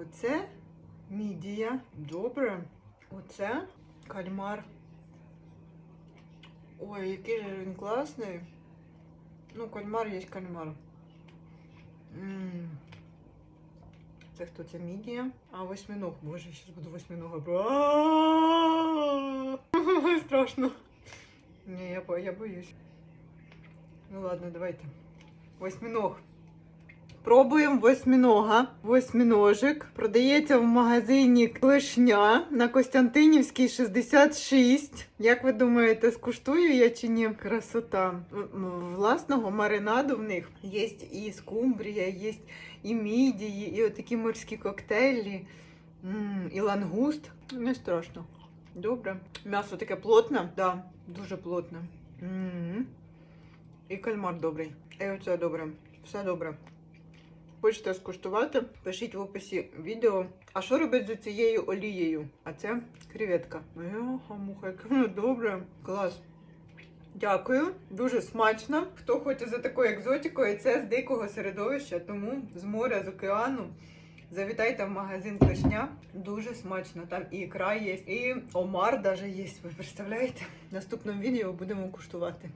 Оце мідія. Добре. Оце кальмар. Ой, який же він класний. Ну, кальмар є кальмар. М. Це хто це мідія? А восьминог. Боже, я зараз буду восьминога. Страшно. Ні, я боюсь. Ну ладно, давайте. Восьминог. Пробуємо восьминога. Восьминожик. Продається в магазині Клешня на Костянтинівській 66. Як ви думаєте, скуштую я чи ні? Красота. М, м, Власного маринаду в них є і скумбрія, є і мідії, і отакі морські коктейлі, і лангуст. Не страшно. Добре. М'ясо таке плотне, да, дуже плотне. М. І кальмар добрий. І оце добре. Все добре. Хочете скуштувати? Пишіть в описі відео. А що робить з цією олією? А це креветка. Муха, яке воно добре. Клас. Дякую, дуже смачно. Хто хоче за такою екзотикою, це з дикого середовища, тому з моря, з океану. Завітайте в магазин Клешня. Дуже смачно. Там і ікра є, і омар даже є. Ви представляєте? В наступному відео будемо куштувати.